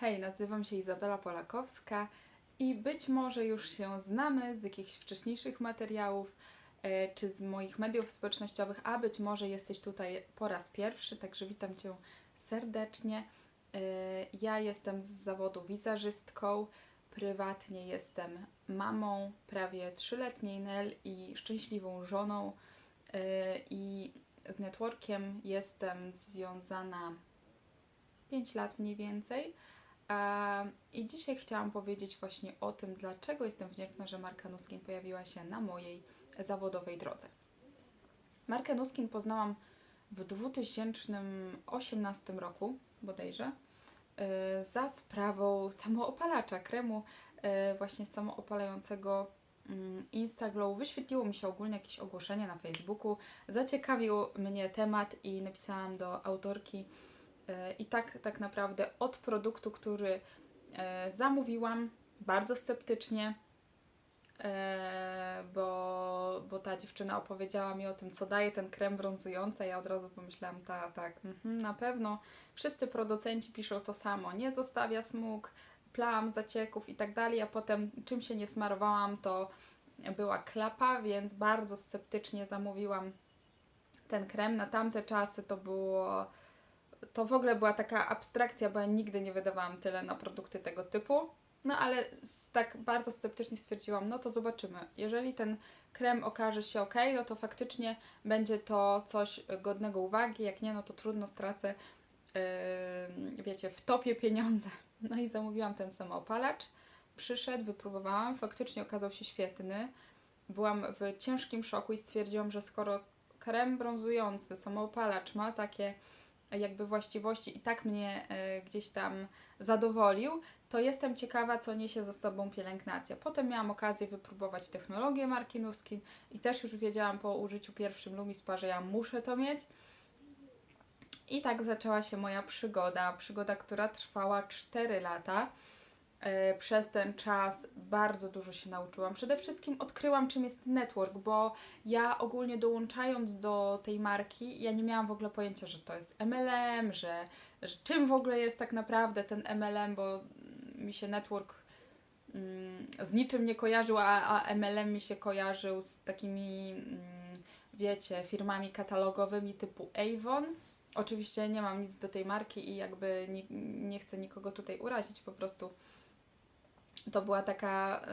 Hej, nazywam się Izabela Polakowska i być może już się znamy z jakichś wcześniejszych materiałów e, czy z moich mediów społecznościowych, a być może jesteś tutaj po raz pierwszy, także witam Cię serdecznie. E, Ja jestem z zawodu wizerzystką, prywatnie jestem mamą prawie trzyletniej Nel i szczęśliwą żoną e, i z networkiem jestem związana 5 lat mniej więcej. I dzisiaj chciałam powiedzieć właśnie o tym, dlaczego jestem wdzięczna, że marka Nuskin pojawiła się na mojej zawodowej drodze. Markę Nuskin poznałam w 2018 roku bodajże e, za sprawą samoopalacza, kremu e, właśnie samoopalającego mm, Instaglow. Wyświetliło mi się ogólnie jakieś ogłoszenie na Facebooku, zaciekawił mnie temat i napisałam do autorki I tak, tak naprawdę od produktu, który e, zamówiłam, bardzo sceptycznie, e, bo, bo ta dziewczyna opowiedziała mi o tym, co daje ten krem brązujący. Ja od razu pomyślałam, tak, tak, mhm, na pewno wszyscy producenci piszą to samo. Nie zostawia smug, plam, zacieków i tak dalej, a potem czym się nie smarowałam, to była klapa, więc bardzo sceptycznie zamówiłam ten krem. Na tamte czasy to było to w ogóle była taka abstrakcja, bo ja nigdy nie wydawałam tyle na produkty tego typu. No ale tak bardzo sceptycznie stwierdziłam, no to zobaczymy. Jeżeli ten krem okaże się ok, no to faktycznie będzie to coś godnego uwagi. Jak nie, no to trudno stracę, yy, wiecie, w topie pieniądze. No i zamówiłam ten samoopalacz. Przyszedł, wypróbowałam, faktycznie okazał się świetny. Byłam w ciężkim szoku i stwierdziłam, że skoro krem brązujący, samoopalacz ma takie jakby właściwości i tak mnie e, gdzieś tam zadowolił, to jestem ciekawa, co niesie ze sobą pielęgnacja. Potem miałam okazję wypróbować technologię marki Nuskin i też już wiedziałam po użyciu pierwszym Lumispa, że ja muszę to mieć. I tak zaczęła się moja przygoda. Przygoda, która trwała 4 lata. E, Przez ten czas bardzo dużo się nauczyłam. Przede wszystkim odkryłam, czym jest network, bo ja ogólnie dołączając do tej marki, ja nie miałam w ogóle pojęcia, że to jest MLM, że, że czym w ogóle jest tak naprawdę ten MLM, bo mi się network mm, z niczym nie kojarzył, a, a MLM mi się kojarzył z takimi, mm, wiecie, firmami katalogowymi typu Avon. Oczywiście nie mam nic do tej marki i jakby nie, nie chcę nikogo tutaj urazić, po prostu to była taka y,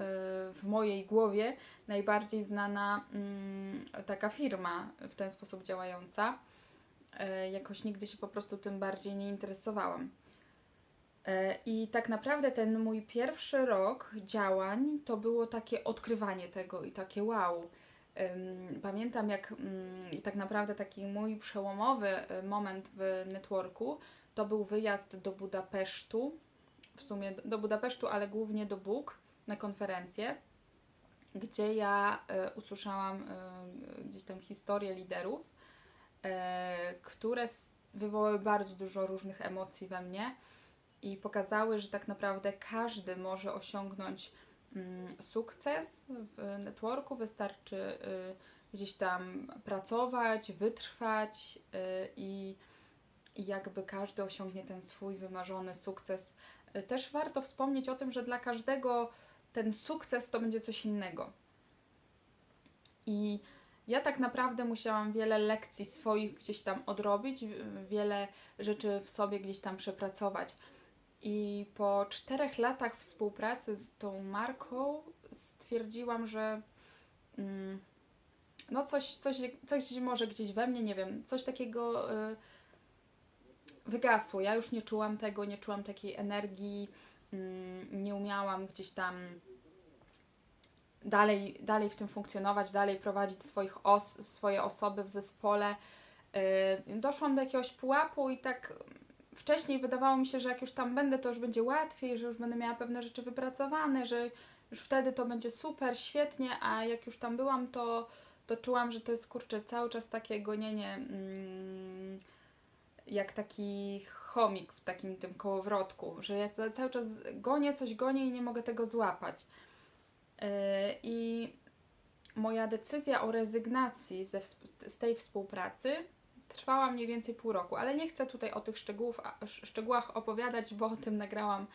w mojej głowie najbardziej znana mm, taka firma w ten sposób działająca. Y, Jakoś nigdy się po prostu tym bardziej nie interesowałam. Y, I tak naprawdę ten mój pierwszy rok działań to było takie odkrywanie tego i takie wow. Pamiętam, jak mm, tak naprawdę taki mój przełomowy moment w networku to był wyjazd do Budapesztu w sumie do Budapesztu, ale głównie do Bóg na konferencję, gdzie ja e, usłyszałam e, gdzieś tam historię liderów, e, które wywołały bardzo dużo różnych emocji we mnie i pokazały, że tak naprawdę każdy może osiągnąć mm, sukces w networku, wystarczy y, gdzieś tam pracować, wytrwać y, i jakby każdy osiągnie ten swój wymarzony sukces. Też warto wspomnieć o tym, że dla każdego ten sukces to będzie coś innego. I ja tak naprawdę musiałam wiele lekcji swoich gdzieś tam odrobić, wiele rzeczy w sobie gdzieś tam przepracować. I po czterech latach współpracy z tą marką stwierdziłam, że mm, no coś, coś, coś może gdzieś we mnie, nie wiem, coś takiego y, wygasło. Ja już nie czułam tego, nie czułam takiej energii, mm, nie umiałam gdzieś tam dalej, dalej w tym funkcjonować, dalej prowadzić swoich os- swoje osoby w zespole. Yy, Doszłam do jakiegoś pułapu i tak wcześniej wydawało mi się, że jak już tam będę, to już będzie łatwiej, że już będę miała pewne rzeczy wypracowane, że już wtedy to będzie super, świetnie, a jak już tam byłam, to, to czułam, że to jest kurczę cały czas takie gonienie. Mm, jak taki chomik w takim tym kołowrotku, że ja ca- cały czas gonię, coś gonię i nie mogę tego złapać. Yy, I moja decyzja o rezygnacji ze, z tej współpracy trwała mniej więcej pół roku, ale nie chcę tutaj o tych szczegółów, szczegółach opowiadać, bo o tym nagrałam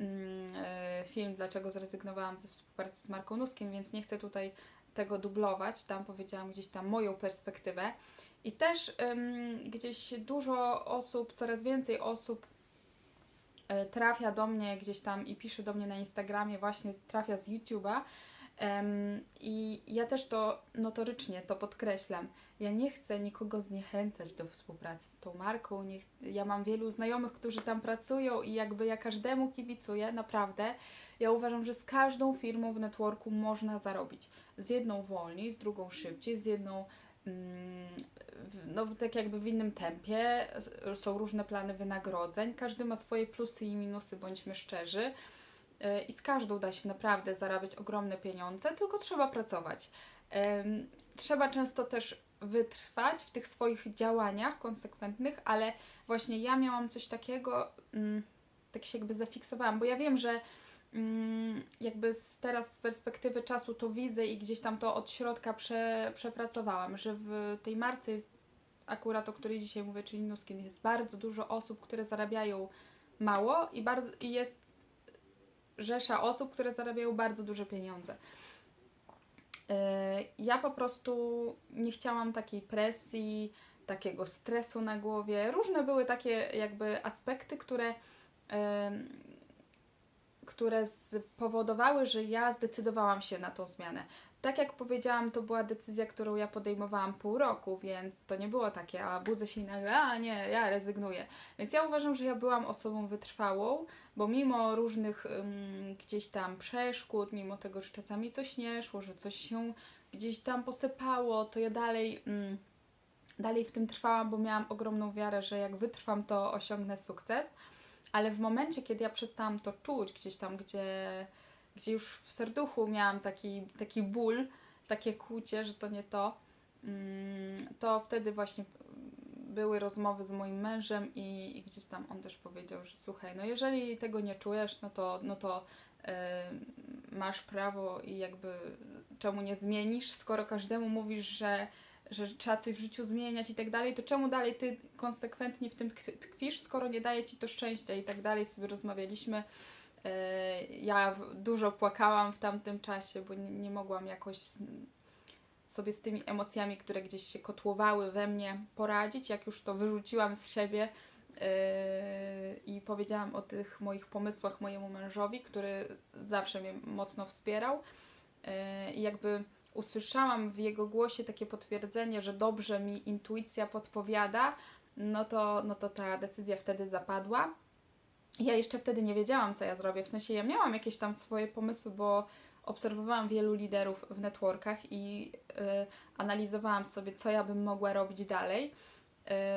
mm, e, film, dlaczego zrezygnowałam ze współpracy z Marką Nuskin, więc nie chcę tutaj tego dublować. Tam powiedziałam gdzieś tam moją perspektywę. I też em, gdzieś dużo osób, coraz więcej osób e, trafia do mnie gdzieś tam i pisze do mnie na Instagramie, właśnie trafia z YouTube'a. Em, I ja też to notorycznie to podkreślam. Ja nie chcę nikogo zniechęcać do współpracy z tą marką. Nie, ja mam wielu znajomych, którzy tam pracują i jakby ja każdemu kibicuję, naprawdę. Ja uważam, że z każdą firmą w networku można zarobić. Z jedną wolniej, z drugą szybciej, z jedną no tak jakby w innym tempie. Są różne plany wynagrodzeń. Każdy ma swoje plusy i minusy, bądźmy szczerzy. Y, I z każdą da się naprawdę zarabiać ogromne pieniądze, tylko trzeba pracować. Trzeba często też wytrwać w tych swoich działaniach konsekwentnych, ale właśnie ja miałam coś takiego, mm, tak się jakby zafiksowałam, bo ja wiem, że mm, jakby z, teraz z perspektywy czasu to widzę i gdzieś tam to od środka prze, przepracowałam, że w tej marce jest akurat o której dzisiaj mówię, czyli Nuskin, jest bardzo dużo osób, które zarabiają mało i, bardzo, i jest rzesza osób, które zarabiają bardzo duże pieniądze. Yy, Ja po prostu nie chciałam takiej presji, takiego stresu na głowie. Różne były takie jakby aspekty, które, które spowodowały, że ja zdecydowałam się na tą zmianę. Tak jak powiedziałam, to była decyzja, którą ja podejmowałam pół roku, więc to nie było takie, a budzę się i nagle, a nie, ja rezygnuję. Więc ja uważam, że ja byłam osobą wytrwałą, bo mimo różnych ym, gdzieś tam przeszkód, mimo tego, że czasami coś nie szło, że coś się gdzieś tam posypało, to ja dalej, dalej w tym trwałam, bo miałam ogromną wiarę, że jak wytrwam, to osiągnę sukces. Ale w momencie, kiedy ja przestałam to czuć, gdzieś tam, gdzie, gdzie już w serduchu miałam taki, taki ból, takie kłucie, że to nie to, ym, to wtedy właśnie były rozmowy z moim mężem i, i gdzieś tam on też powiedział, że słuchaj, no jeżeli tego nie czujesz, no to, no to y, masz prawo i jakby czemu nie zmienisz, skoro każdemu mówisz, że, że trzeba coś w życiu zmieniać i tak dalej, to czemu dalej ty konsekwentnie w tym tkw- tkwisz, skoro nie daje ci to szczęścia i tak dalej, sobie rozmawialiśmy. Y, Ja dużo płakałam w tamtym czasie, bo nie, mogłam jakoś sobie z tymi emocjami, które gdzieś się kotłowały we mnie, poradzić. Jak już to wyrzuciłam z siebie yy, i powiedziałam o tych moich pomysłach mojemu mężowi, który zawsze mnie mocno wspierał. Yy, I jakby usłyszałam w jego głosie takie potwierdzenie, że dobrze mi intuicja podpowiada, no to, no to ta decyzja wtedy zapadła. Ja jeszcze wtedy nie wiedziałam, co ja zrobię. W sensie ja miałam jakieś tam swoje pomysły, bo obserwowałam wielu liderów w networkach i y, analizowałam sobie, co ja bym mogła robić dalej.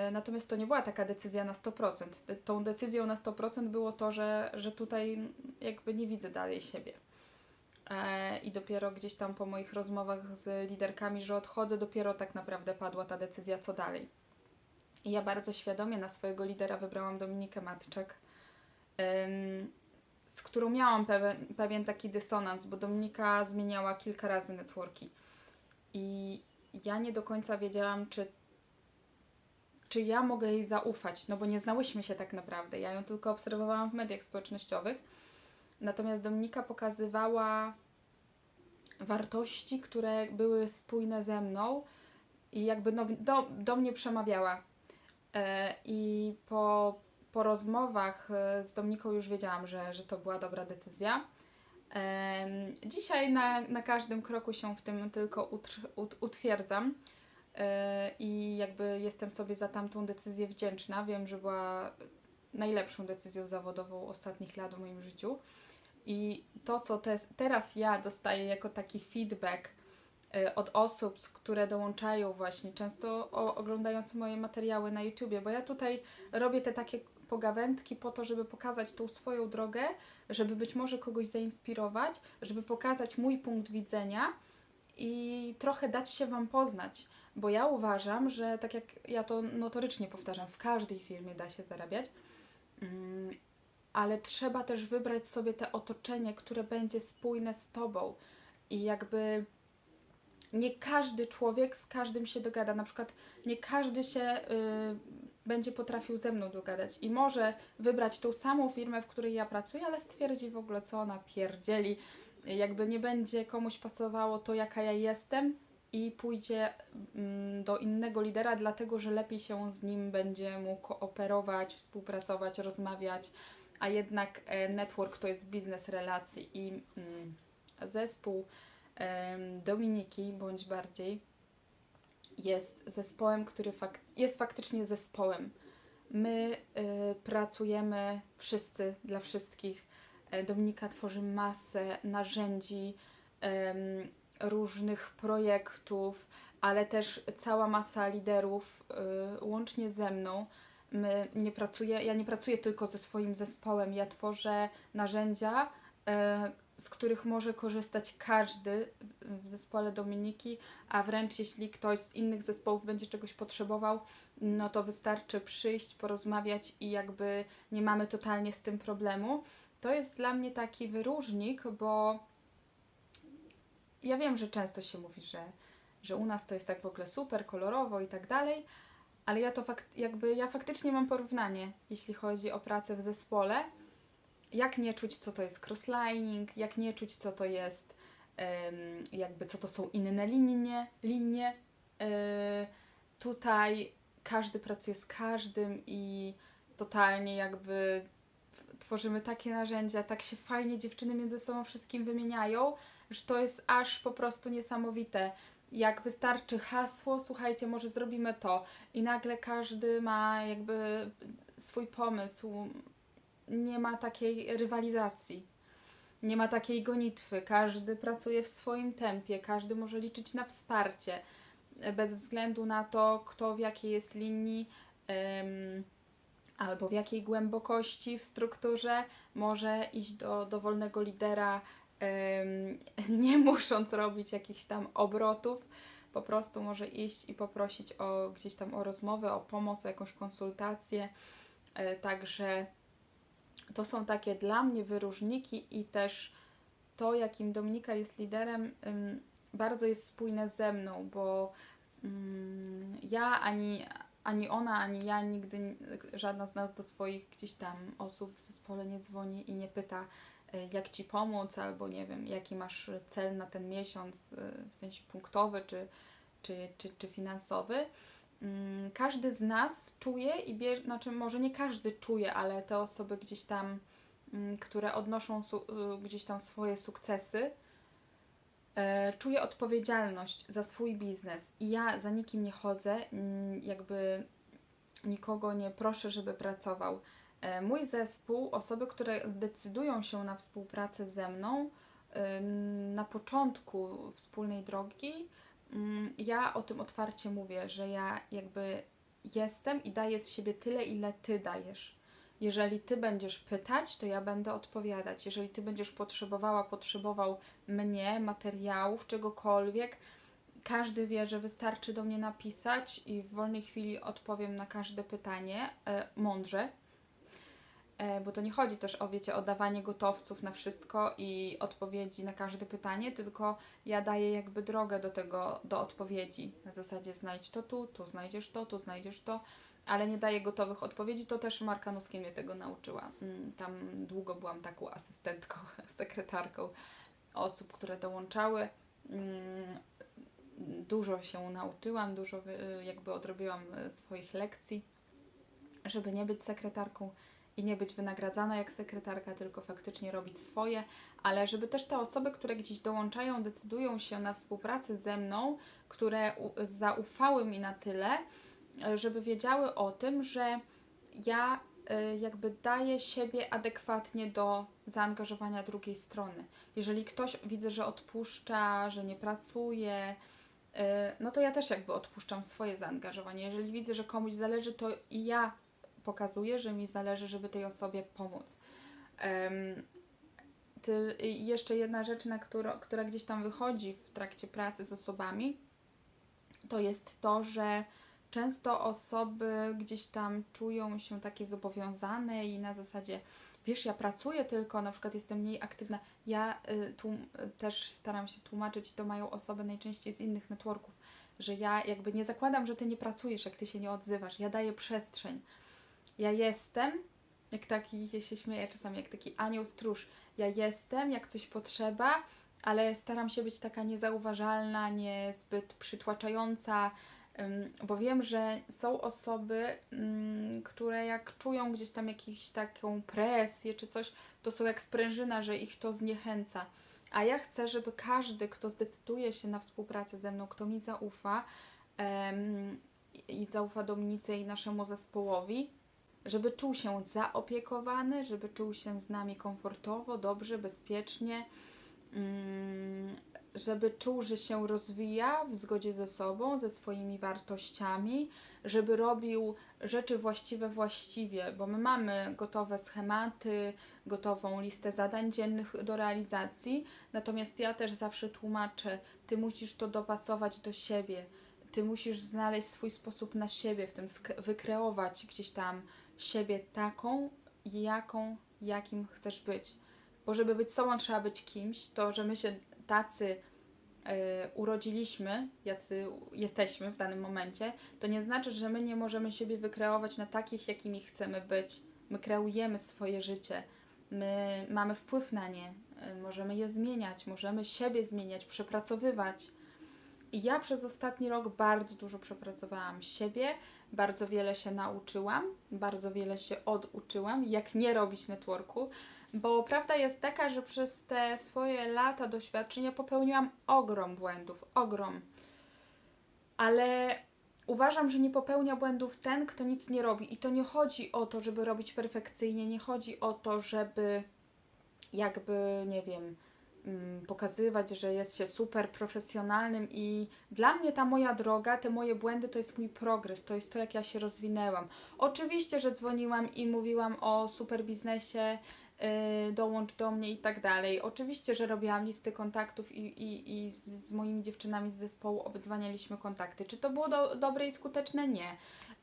Y, natomiast to nie była taka decyzja na 100%. Te- Tą decyzją na 100% było to, że, że tutaj jakby nie widzę dalej siebie. E, I dopiero gdzieś tam po moich rozmowach z liderkami, że odchodzę, dopiero tak naprawdę padła ta decyzja, co dalej. I ja bardzo świadomie na swojego lidera wybrałam Dominikę Matczak, ym, z którą miałam pewien, pewien taki dysonans, bo Dominika zmieniała kilka razy networki. I ja nie do końca wiedziałam, czy, czy ja mogę jej zaufać, no bo nie znałyśmy się tak naprawdę. Ja ją tylko obserwowałam w mediach społecznościowych. Natomiast Dominika pokazywała wartości, które były spójne ze mną i jakby no, do, do mnie przemawiała. E, I po, po rozmowach e, z Dominiką już wiedziałam, że, że to była dobra decyzja. Em, Dzisiaj na, na każdym kroku się w tym tylko utr, ut, utwierdzam e, i jakby jestem sobie za tamtą decyzję wdzięczna. Wiem, że była najlepszą decyzją zawodową ostatnich lat w moim życiu. I to, co te, teraz ja dostaję jako taki feedback y, od osób, które dołączają właśnie, często o, oglądając moje materiały na YouTubie, bo ja tutaj robię te takie pogawędki po to, żeby pokazać tą swoją drogę, żeby być może kogoś zainspirować, żeby pokazać mój punkt widzenia i trochę dać się Wam poznać, bo ja uważam, że tak jak ja to notorycznie powtarzam, w każdej firmie da się zarabiać, mm, ale trzeba też wybrać sobie te otoczenie, które będzie spójne z Tobą i jakby nie każdy człowiek z każdym się dogada. Na przykład nie każdy się y, będzie potrafił ze mną dogadać i może wybrać tą samą firmę, w której ja pracuję, ale stwierdzi w ogóle, co ona pierdzieli. Jakby nie będzie komuś pasowało to, jaka ja jestem i pójdzie mm, do innego lidera, dlatego że lepiej się z nim będzie mógł kooperować, współpracować, rozmawiać, a jednak e, network to jest biznes relacji i mm, zespół Dominiki, bądź bardziej, jest zespołem, który fak- jest faktycznie zespołem. My y, pracujemy wszyscy dla wszystkich. E, Dominika tworzy masę narzędzi, różnych projektów, ale też cała masa liderów łącznie ze mną. My nie pracuję, ja nie pracuję tylko ze swoim zespołem, ja tworzę narzędzia, e, z których może korzystać każdy w zespole Dominiki, a wręcz jeśli ktoś z innych zespołów będzie czegoś potrzebował, no to wystarczy przyjść, porozmawiać i jakby nie mamy totalnie z tym problemu. To jest dla mnie taki wyróżnik, bo ja wiem, że często się mówi, że, że u nas to jest tak w ogóle super, kolorowo i tak dalej, ale ja to fakt, jakby ja faktycznie mam porównanie, jeśli chodzi o pracę w zespole. Jak nie czuć, co to jest crosslining, jak nie czuć, co to jest, jakby co to są inne linie, linie. Yy, tutaj każdy pracuje z każdym i totalnie jakby tworzymy takie narzędzia, tak się fajnie dziewczyny między sobą wszystkim wymieniają, że to jest aż po prostu niesamowite. Jak wystarczy hasło, słuchajcie, może zrobimy to, i nagle każdy ma jakby swój pomysł. Nie ma takiej rywalizacji, nie ma takiej gonitwy. Każdy pracuje w swoim tempie, każdy może liczyć na wsparcie, bez względu na to, kto w jakiej jest linii. albo w jakiej głębokości w strukturze może iść do dowolnego lidera, nie musząc robić jakichś tam obrotów. Po prostu może iść i poprosić o gdzieś tam o rozmowę, o pomoc, o jakąś konsultację. E, Także to są takie dla mnie wyróżniki i też to, jakim Dominika jest liderem, bardzo jest spójne ze mną, bo ym, ja ani, ani ona, ani ja nigdy, żadna z nas do swoich gdzieś tam osób w zespole nie dzwoni i nie pyta, jak ci pomóc, albo nie wiem, jaki masz cel na ten miesiąc, y, w sensie punktowy czy, czy, czy, czy finansowy. Mm, Każdy z nas czuje i bierze, znaczy może nie każdy czuje, ale te osoby gdzieś tam, mm, które odnoszą y, gdzieś tam swoje sukcesy, czuje odpowiedzialność za swój biznes i ja za nikim nie chodzę, mm, jakby nikogo nie proszę, żeby pracował. E, Mój zespół, osoby, które zdecydują się na współpracę ze mną e, na początku wspólnej drogi, mm, ja o tym otwarcie mówię, że ja jakby jestem i daję z siebie tyle, ile ty dajesz. Jeżeli ty będziesz pytać, to ja będę odpowiadać. Jeżeli ty będziesz potrzebowała, potrzebował mnie, materiałów, czegokolwiek, każdy wie, że wystarczy do mnie napisać i w wolnej chwili odpowiem na każde pytanie e, mądrze. E, bo to nie chodzi też o, wiecie, o dawanie gotowców na wszystko i odpowiedzi na każde pytanie, tylko ja daję jakby drogę do tego, do odpowiedzi. Na zasadzie znajdź to tu, tu znajdziesz to, tu znajdziesz to, ale nie daję gotowych odpowiedzi. To też Marka Nuskie mnie tego nauczyła. Mm, Tam długo byłam taką asystentką, sekretarką osób, które dołączały. Mm, Dużo się nauczyłam, dużo jakby odrobiłam e, swoich lekcji, żeby nie być sekretarką i nie być wynagradzana jak sekretarka, tylko faktycznie robić swoje, ale żeby też te osoby, które gdzieś dołączają, decydują się na współpracę ze mną, które zaufały mi na tyle, e, żeby wiedziały o tym, że ja e, jakby daję siebie adekwatnie do zaangażowania drugiej strony. Jeżeli ktoś widzę, że odpuszcza, że nie pracuje, e, no to ja też jakby odpuszczam swoje zaangażowanie. Jeżeli widzę, że komuś zależy, to i ja pokazuję, że mi zależy, żeby tej osobie pomóc. Em, ty, jeszcze jedna rzecz, na którą, która gdzieś tam wychodzi w trakcie pracy z osobami, to jest to, że często osoby gdzieś tam czują się takie zobowiązane i na zasadzie wiesz, ja pracuję tylko, na przykład jestem mniej aktywna. Ja y, y, też staram się tłumaczyć, to mają osoby najczęściej z innych networków, że ja jakby nie zakładam, że ty nie pracujesz, jak ty się nie odzywasz. Ja daję przestrzeń. Ja jestem, jak taki, ja się śmieję czasami, jak taki anioł stróż. Ja jestem, jak coś potrzeba, ale staram się być taka niezauważalna, niezbyt przytłaczająca, bo wiem, że są osoby, ym, które jak czują gdzieś tam jakąś taką presję czy coś, to są jak sprężyna, że ich to zniechęca. A ja chcę, żeby każdy, kto zdecyduje się na współpracę ze mną, kto mi zaufa em, i zaufa Dominice i naszemu zespołowi, żeby czuł się zaopiekowany, żeby czuł się z nami komfortowo, dobrze, bezpiecznie, mm, żeby czuł, że się rozwija w zgodzie ze sobą, ze swoimi wartościami, żeby robił rzeczy właściwe właściwie, bo my mamy gotowe schematy, gotową listę zadań dziennych do realizacji, natomiast ja też zawsze tłumaczę, ty musisz to dopasować do siebie, ty musisz znaleźć swój sposób na siebie, w tym wykreować gdzieś tam siebie taką, jaką, jakim chcesz być. Bo żeby być sobą, trzeba być kimś, to że my się tacy e, urodziliśmy, jacy jesteśmy w danym momencie, to nie znaczy, że my nie możemy siebie wykreować na takich, jakimi chcemy być. My kreujemy swoje życie, my mamy wpływ na nie, e, możemy je zmieniać, możemy siebie zmieniać, przepracowywać. Ja przez ostatni rok bardzo dużo przepracowałam siebie, bardzo wiele się nauczyłam, bardzo wiele się oduczyłam, jak nie robić networku, bo prawda jest taka, że przez te swoje lata doświadczenia popełniłam ogrom błędów, ogrom. Ale uważam, że nie popełnia błędów ten, kto nic nie robi. I to nie chodzi o to, żeby robić perfekcyjnie, nie chodzi o to, żeby jakby, nie wiem, pokazywać, że jest się super profesjonalnym i dla mnie ta moja droga, te moje błędy to jest mój progres, to jest to, jak ja się rozwinęłam. Oczywiście, że dzwoniłam i mówiłam o super biznesie, dołącz do mnie i tak dalej. Oczywiście, że robiłam listy kontaktów i, i, i z, z moimi dziewczynami z zespołu obdzwanialiśmy kontakty. Czy to było do, dobre i skuteczne? Nie.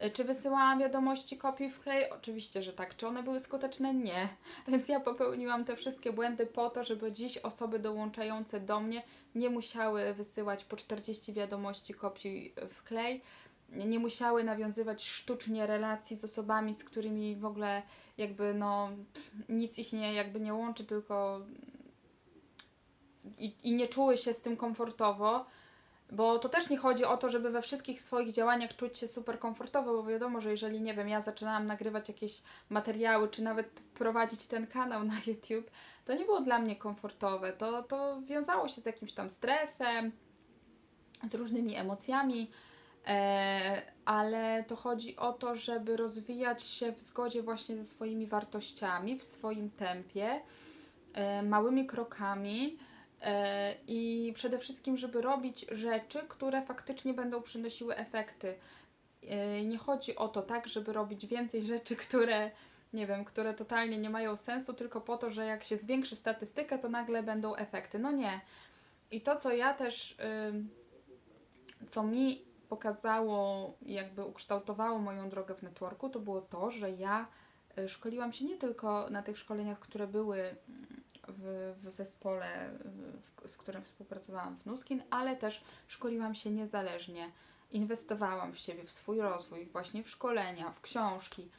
Y, Czy wysyłałam wiadomości kopiuj wklej? Oczywiście, że tak. Czy one były skuteczne? Nie. Więc ja popełniłam te wszystkie błędy po to, żeby dziś osoby dołączające do mnie nie musiały wysyłać po 40 wiadomości kopiuj wklej, nie musiały nawiązywać sztucznie relacji z osobami, z którymi w ogóle jakby no nic ich nie jakby nie łączy, tylko i, i nie czuły się z tym komfortowo. Bo to też nie chodzi o to, żeby we wszystkich swoich działaniach czuć się super komfortowo, bo wiadomo, że jeżeli, nie wiem, ja zaczynałam nagrywać jakieś materiały, czy nawet prowadzić ten kanał na YouTube, to nie było dla mnie komfortowe. To, to wiązało się z jakimś tam stresem, z różnymi emocjami, ale to chodzi o to, żeby rozwijać się w zgodzie właśnie ze swoimi wartościami, w swoim tempie, e, małymi krokami. E, I przede wszystkim, żeby robić rzeczy, które faktycznie będą przynosiły efekty. E, Nie chodzi o to, tak, żeby robić więcej rzeczy, które, nie wiem, które totalnie nie mają sensu, tylko po to, że jak się zwiększy statystykę, to nagle będą efekty. No nie. I to, co ja też, co mi pokazało, jakby ukształtowało moją drogę w networku, to było to, że ja y, szkoliłam się nie tylko na tych szkoleniach, które były mm, w, w zespole, w, z którym współpracowałam w Nuskin, ale też szkoliłam się niezależnie. Inwestowałam w siebie, w swój rozwój, właśnie w szkolenia, w książki.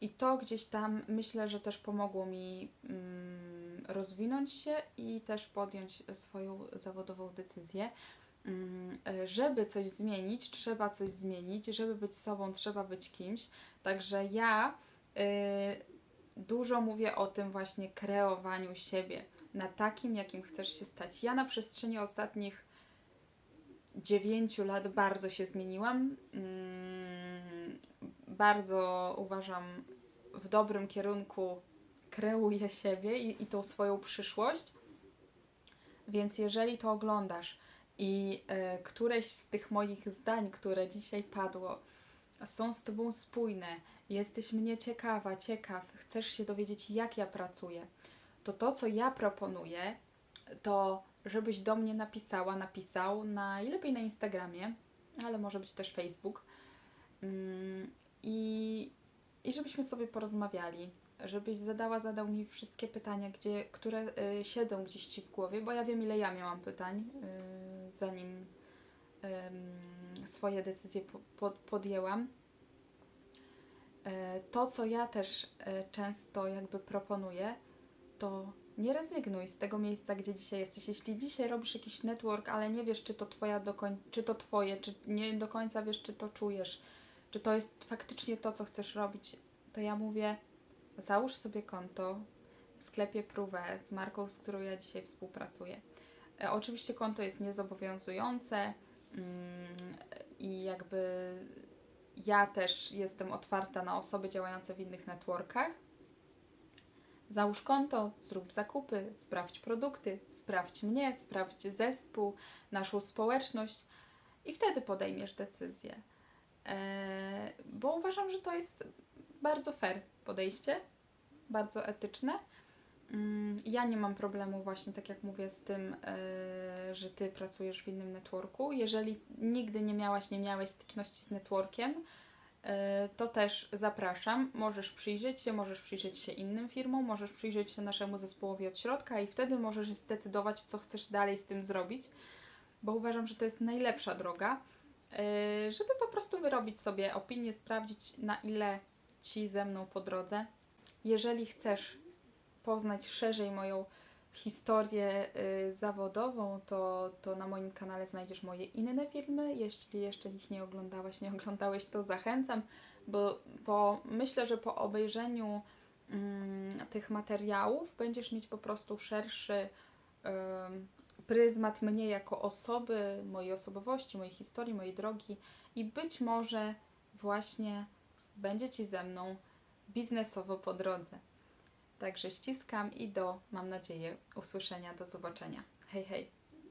I to gdzieś tam myślę, że też pomogło mi mm, rozwinąć się i też podjąć swoją zawodową decyzję. Mm, e, Żeby coś zmienić, trzeba coś zmienić. Żeby być sobą, trzeba być kimś. Także ja y, dużo mówię o tym właśnie kreowaniu siebie na takim, jakim chcesz się stać. Ja na przestrzeni ostatnich dziewięciu lat bardzo się zmieniłam. Mm, Bardzo uważam w dobrym kierunku kreuję siebie i, i tą swoją przyszłość. Więc jeżeli to oglądasz i e, któreś z tych moich zdań, które dzisiaj padło, są z Tobą spójne, jesteś mnie ciekawa, ciekaw, chcesz się dowiedzieć, jak ja pracuję, to to, co ja proponuję, to żebyś do mnie napisała, napisał, najlepiej na Instagramie, ale może być też Facebook. Mm, I, I żebyśmy sobie porozmawiali. Żebyś zadała, zadał mi wszystkie pytania, gdzie, które y, siedzą gdzieś ci w głowie, bo ja wiem, ile ja miałam pytań, y, zanim ym, swoje decyzje po, po, podjęłam. E, To, co ja też e, często jakby proponuję, to nie rezygnuj z tego miejsca, gdzie dzisiaj jesteś. Jeśli dzisiaj robisz jakiś network, ale nie wiesz, czy to twoja do koń- czy to twoje, czy nie do końca wiesz, czy to czujesz, czy to jest faktycznie to, co chcesz robić, to ja mówię, załóż sobie konto w sklepie Pruwe z marką, z którą ja dzisiaj współpracuję. E, oczywiście konto jest niezobowiązujące mm, i jakby ja też jestem otwarta na osoby działające w innych networkach. Załóż konto, zrób zakupy, sprawdź produkty, sprawdź mnie, sprawdź zespół, naszą społeczność i wtedy podejmiesz decyzję. Eee, bo uważam, że to jest bardzo fair podejście, bardzo etyczne. Mm, Ja nie mam problemu właśnie, tak jak mówię, z tym, e, że Ty pracujesz w innym networku. Jeżeli nigdy nie miałaś, nie miałeś styczności z networkiem, e, to też zapraszam. Możesz przyjrzeć się, możesz przyjrzeć się innym firmom, możesz przyjrzeć się naszemu zespołowi od środka i wtedy możesz zdecydować, co chcesz dalej z tym zrobić, bo uważam, że to jest najlepsza droga, e, żeby po prostu wyrobić sobie opinię, sprawdzić na ile Ci ze mną po drodze. Jeżeli chcesz poznać szerzej moją historię y, zawodową, to, to na moim kanale znajdziesz moje inne filmy. Jeśli jeszcze ich nie oglądałaś, nie oglądałeś, to zachęcam, bo po, myślę, że po obejrzeniu mm, tych materiałów będziesz mieć po prostu szerszy ym, pryzmat mnie jako osoby, mojej osobowości, mojej historii, mojej drogi i być może właśnie będzie Ci ze mną biznesowo po drodze. Także ściskam i do, mam nadzieję, usłyszenia, do zobaczenia. Hej, hej!